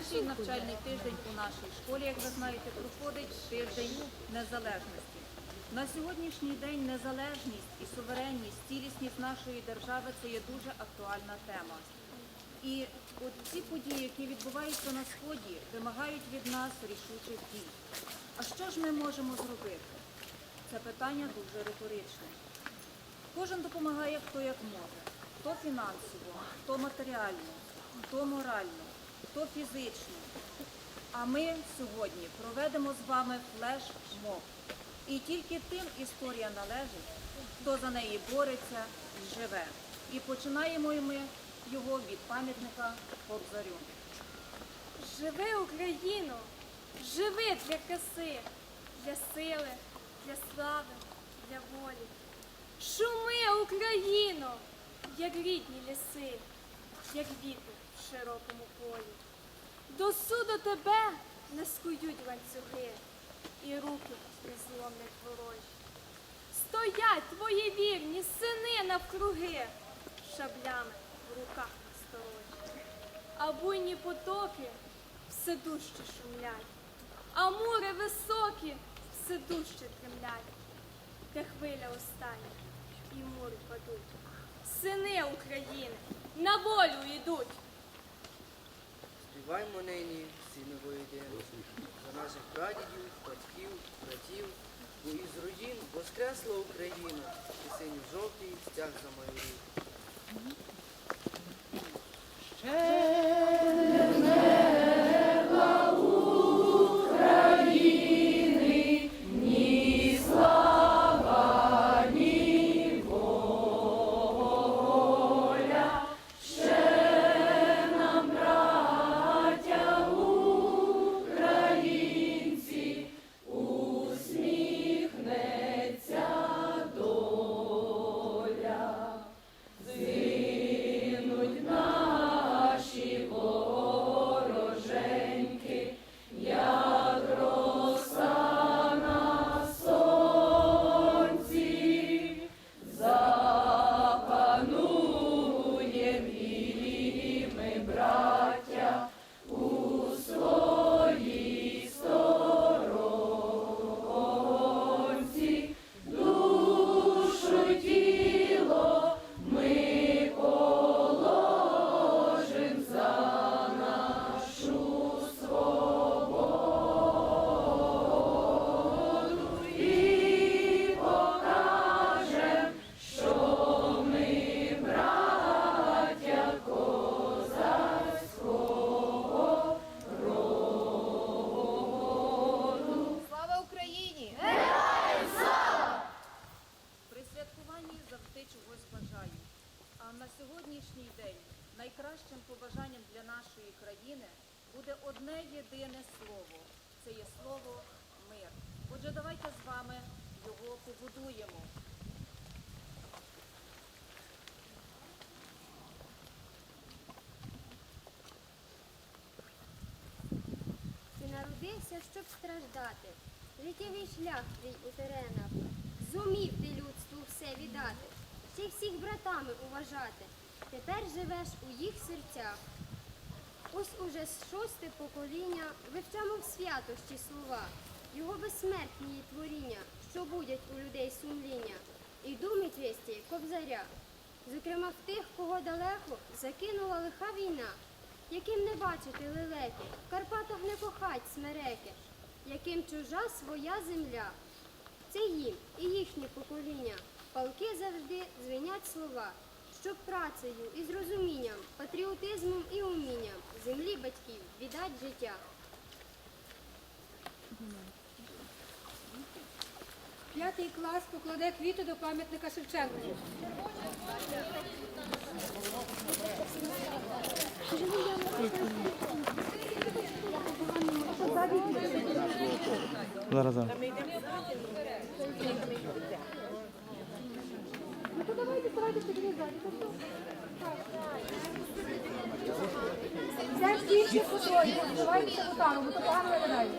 Перший навчальний тиждень у нашій школі, як ви знаєте, проходить тиждень незалежності. На сьогоднішній день незалежність і суверенність, цілісність нашої держави це є дуже актуальна тема. І от ці події, які відбуваються на сході, вимагають від нас рішучих дій. А що ж ми можемо зробити? Це питання дуже риторичне. Кожен допомагає хто як може, хто фінансово, хто матеріально, хто морально, хто фізично. А ми сьогодні проведемо з вами флеш-моб. І тільки тим історія належить, хто за неї бореться і живе. І починаємо ми його від пам'ятника Кобзарю. Живи Україно, живи для краси, для сили, для слави, для волі. Шуми, Україно, як рідні ліси, як вітер широкому полі. До суду тебе не скують ланцюги, і руки не зломлять ворожі. Стоять твої вірні сини навкруги, шаблями в руках насторожі. А буйні потоки все дужче шумлять, а мури високі все дужче тремлять. Де хвиля остання, і мури падуть. Сини України на волю йдуть. Співаймо нині всі нової день за наших прадідів, батьків, братів, бо із руїн воскресла Україна, і синій жовтий стяг за мою Слава найкращим побажанням для нашої країни буде одне єдине слово. Це є слово мир. Отже, давайте з вами його побудуємо. Ти народився, щоб страждати, життєвий шлях твій у теренах. Зумів ти людству все віддати, й всіх братами уважати. Тепер живеш у їх серцях. Ось уже шосте покоління вивчамо в святощі слова, його безсмертні творіння, що будять у людей сумління, і думи твісті кобзаря. Зокрема, в тих, кого далеко закинула лиха війна, яким не бачити лелеки, в Карпатах не кохать смереки, яким чужа своя земля. Це їм і їхнє покоління. Палки завжди звенять слова, щоб працею і зрозумінням, патріотизмом і умінням землі батьків віддать життя. П'ятий клас покладе квіти до пам'ятника Шевченку. Зараз зараз. Це більше фотої, давайте фотографу, бо то погано виглядає.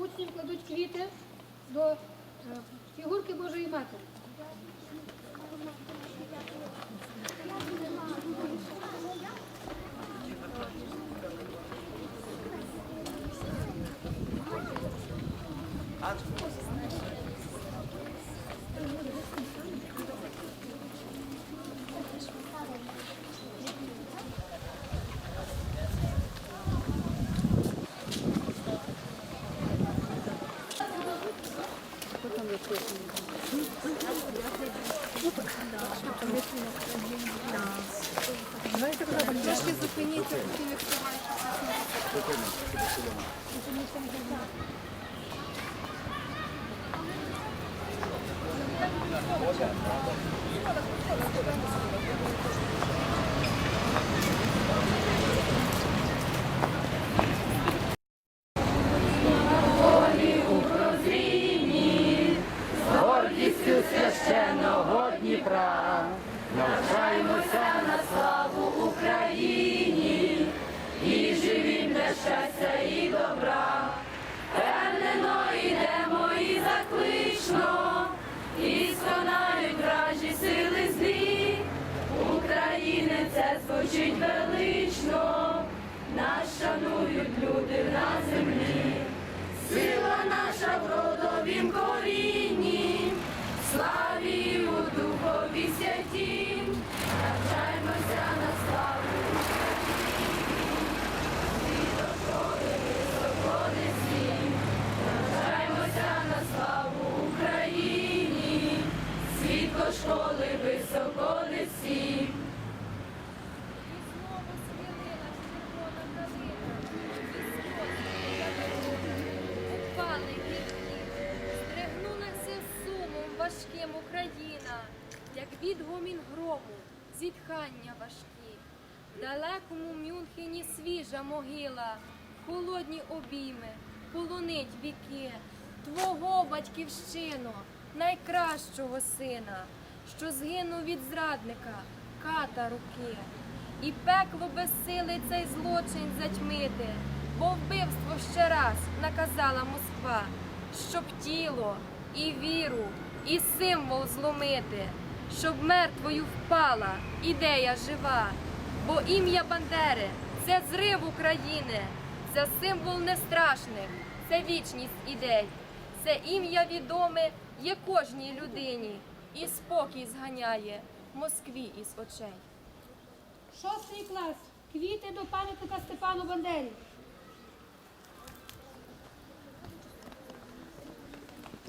Учнів кладуть квіти до е, фігурки Божої Матері. Трошки І свіжа могила, холодні обійми, полонить віки, твого батьківщино, найкращого сина, що згинув від зрадника, ката руки. І пекло безсилий цей злочин затьмити, бо вбивство ще раз наказала Москва, щоб тіло і віру, і символ зломити, щоб мертвою впала ідея жива, бо ім'я Бандери це зрив України, це символ нестрашних, це вічність ідей, це ім'я відоме є кожній людині, і спокій зганяє Москві із очей. Шостий клас. Квіти до пам'ятника Степану Бандері.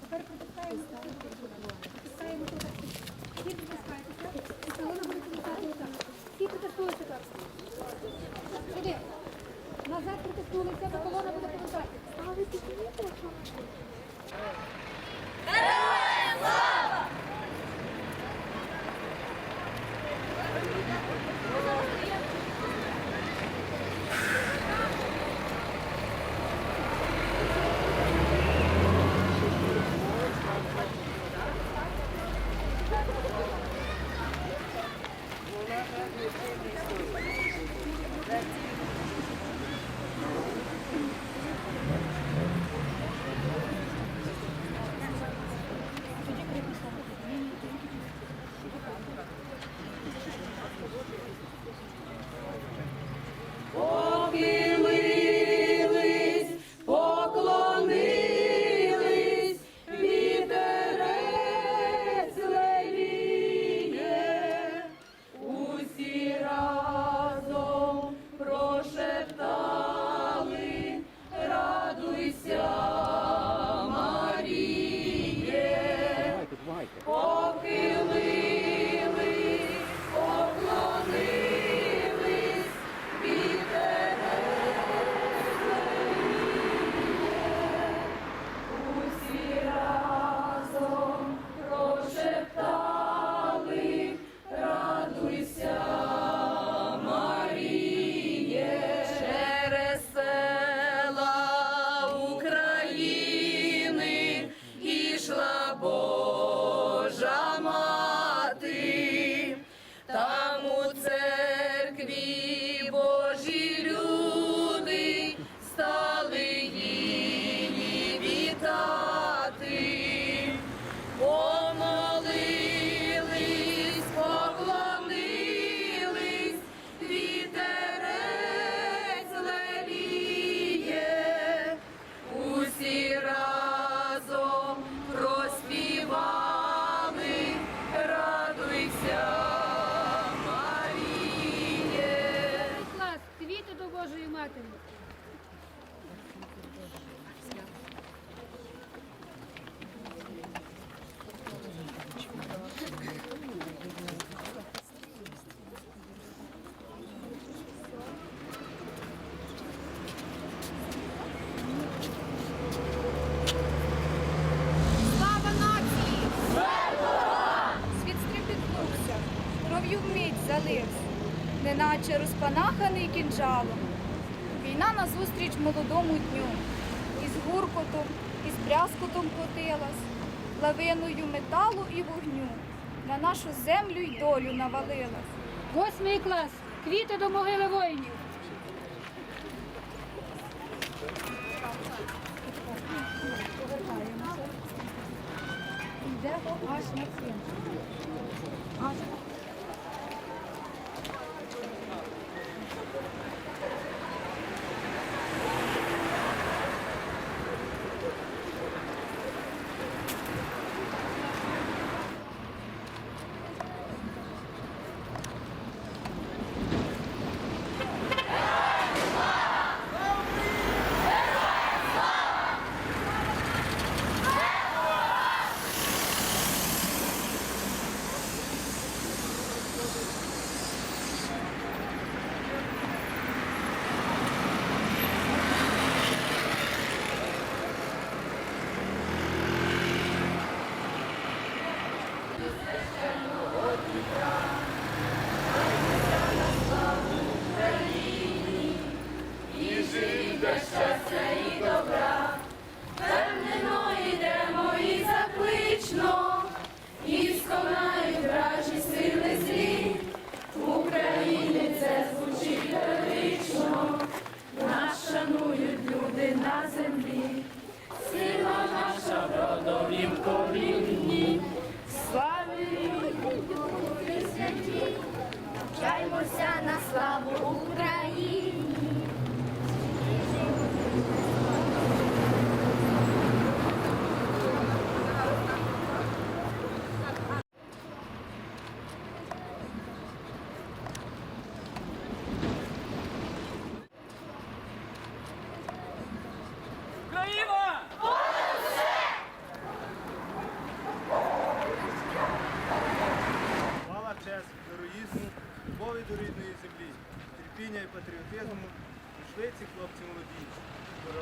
Тепер. Притискаємо тут. Всі притискаєтеся. І притискати. Всі притискуються так. Назад притиснулися, то колона буде повертати. Ставити квіти. be неначе розпанаханий кінжалом. Війна назустріч молодому дню, із гуркотом, із брязкотом котилась, лавиною металу і вогню на нашу землю й долю навалилась. Восьмий клас. Квіти до могили воїнів. Йде аж на цвинтар.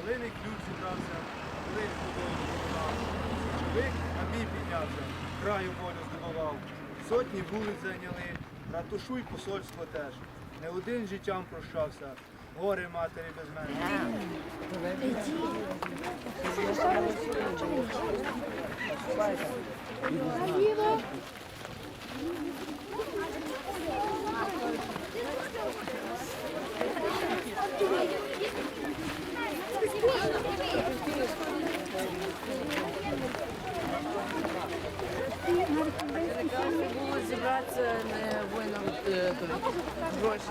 Королиний ключ зібрався, коли водою допомагав. Чоловік на мій піднявся, краю волю здобував. Сотні вулиць зайняли, ратушу й посольство теж. Не один життям прощався, горе матері без мене. було е, то, гроші,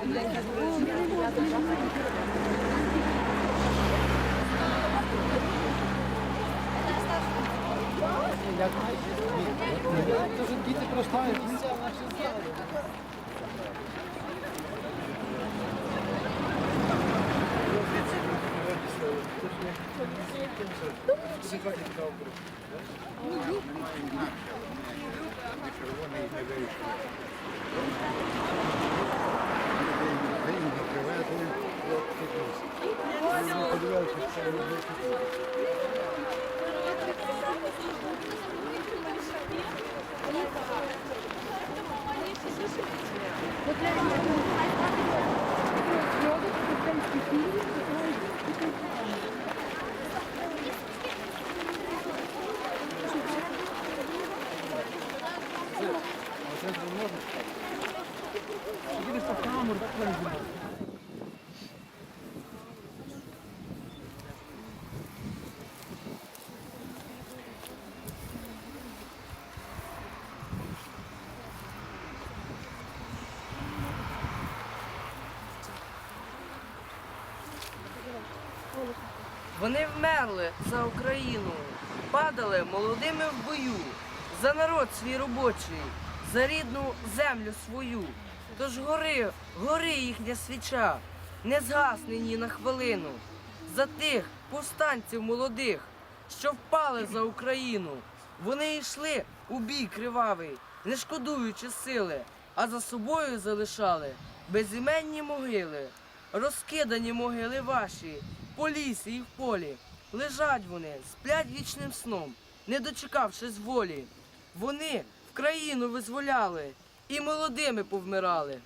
на якісь Вони вмерли за Україну, падали молодими в бою, за народ свій робочий, за рідну землю свою. Тож гори, гори їхня свіча, не згасне ні на хвилину. За тих повстанців молодих, що впали за Україну. Вони йшли у бій кривавий, не шкодуючи сили, а за собою залишали безіменні могили. Розкидані могили ваші, по лісі і в полі. Лежать вони, сплять вічним сном, не дочекавшись волі. Вони в країну визволяли і молодими повмирали.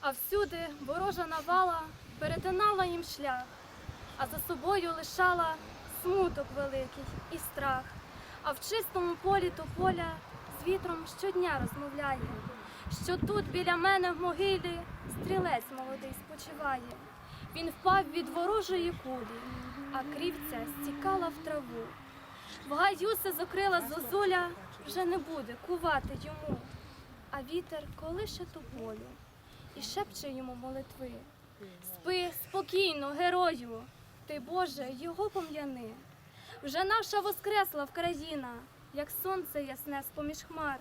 А всюди ворожа навала перетинала їм шлях, а за собою лишала смуток великий і страх. А в чистому полі тополя з вітром щодня розмовляє, що тут біля мене в могилі стрілець молодий спочиває. Він впав від ворожої кулі, а крівця стікала в траву. В гаю се закрила зозуля, вже не буде кувати йому. А вітер колише тополю і шепче йому молитви. Спи спокійно, герою, ти Боже, його пом'яни. Вже наша воскресла Вкраїна, як сонце ясне з-поміж хмар.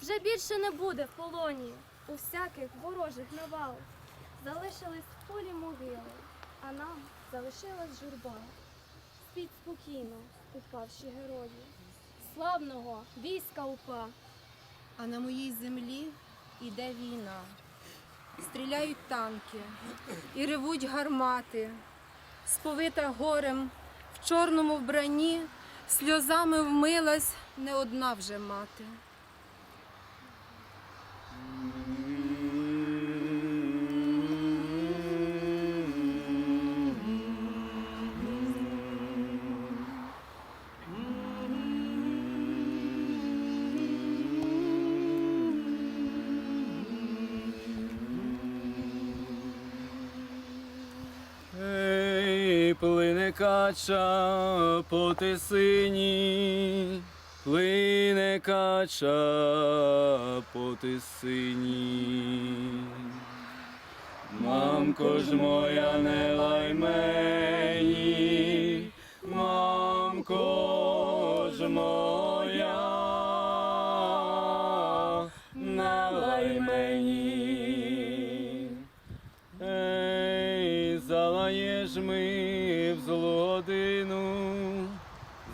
Вже більше не буде в полоні у всяких ворожих навал. Залишились в полі могили, а нам залишилась журба. Спіть спокійно, упавші герої. Славного війська упа. А на моїй землі іде війна. Стріляють танки і ревуть гармати. Сповита горем в чорному вбранні, сльозами вмилась не одна вже мати. Плине кача по тисині, плине кача по тисині. Мамко ж моя, не лай мені, мамко ж моя,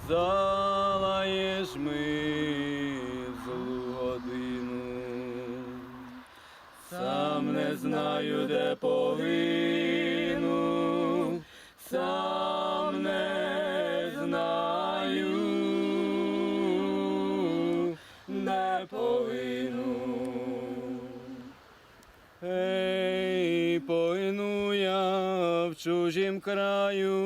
залаєш ми злу годину. Сам не знаю, де погину, сам не знаю, де погину. Ей, пойну я в чужім краю,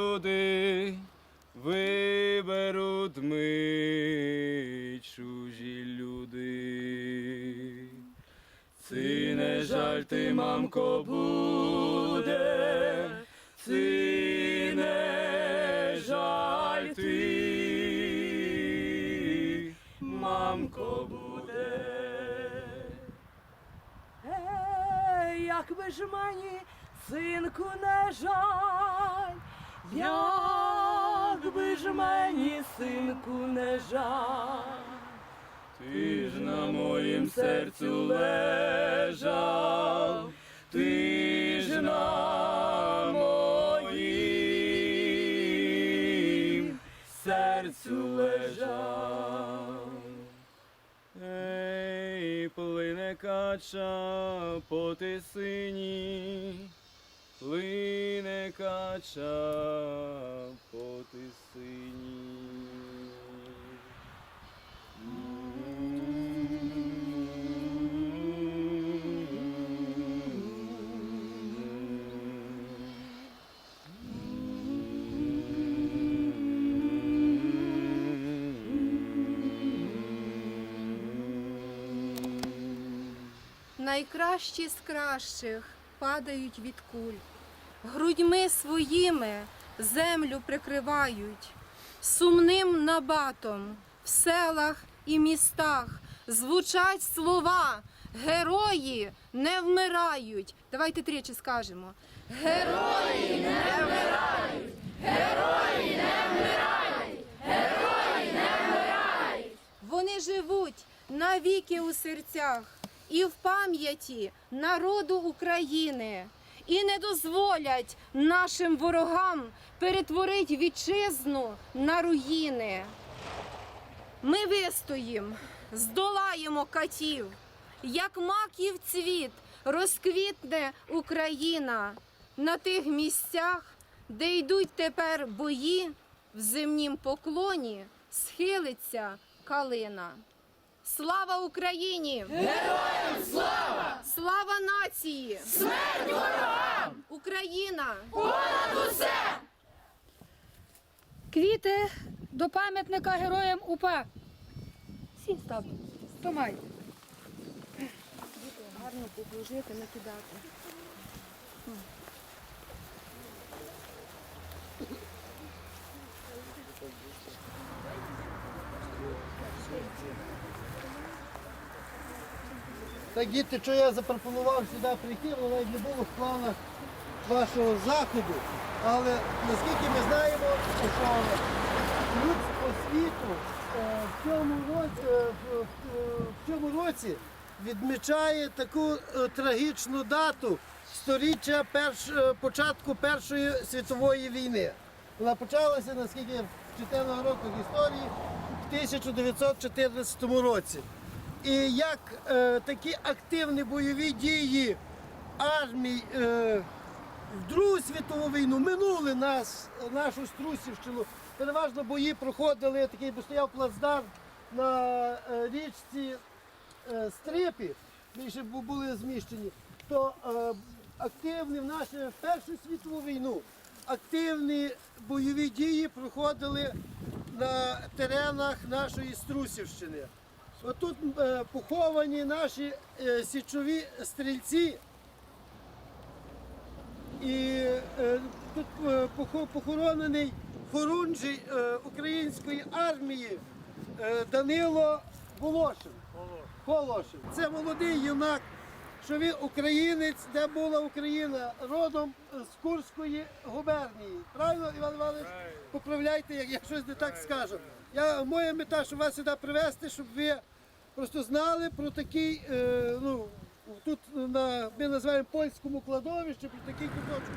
Ці не жаль ти, мамко, буде, ці не жаль ти, мамко, буде. Ей, як би ж мені, синку, не жаль, як би ж мені, синку, не жаль. Ти ж на моїм серцю лежав, ти ж на моїм серцю лежав. Ей, плине кача по тисині, плине кача по тисині. Найкращі з кращих падають від куль, грудьми своїми землю прикривають, сумним набатом в селах і містах звучать слова. Герої не вмирають. Давайте тричі скажемо. Герої не вмирають! Герої не вмирають! Герої не вмирають! Вони живуть навіки у серцях і в пам'яті народу України. і не дозволять нашим ворогам перетворити вітчизну на руїни. Ми вистоїм, здолаємо катів, як маків цвіт розквітне Україна на тих місцях, де йдуть тепер бої, в земнім поклоні схилиться калина. Слава Україні! Героям слава! Слава нації! Смерть ворогам! Україна! Квіти до пам'ятника героям УПА. Всі ставте. Тримайте. Гарно покружити, накидати. Так, діти, що я запропонував сюди прийти, воно навіть не було в планах вашого заходу. Але наскільки ми знаємо, що людство світу е, в цьому році, е, в- в- в цьому році відмічає таку е, трагічну дату сторіччя перш, е, початку Першої світової війни. Вона почалася, наскільки я вчителного року з історії, в 1914 році. І як е, такі активні бойові дії армій е, в Другу світову війну минули нас, нашу Струсівщину. Переважно бої проходили, такий бо стояв плацдарм на е, річці е, Стрипі, більше бу- були зміщені, то е, активні в нашу Першу світову війну активні бойові дії проходили на теренах нашої Струсівщини. Отут поховані наші січові стрільці. І е, тут е, похоронений хорунжий е, української армії Данило Волошин. Волошин. Це молодий юнак, що він українець, де була Україна, родом з Курської губернії. Правильно, Іван Іванович? Поправляйте, як я щось не так скажу. Я, моя мета, щоб вас сюди привезти, щоб ви просто знали про такий, ну, тут на, ми називаємо польському кладовищі, такий куточок.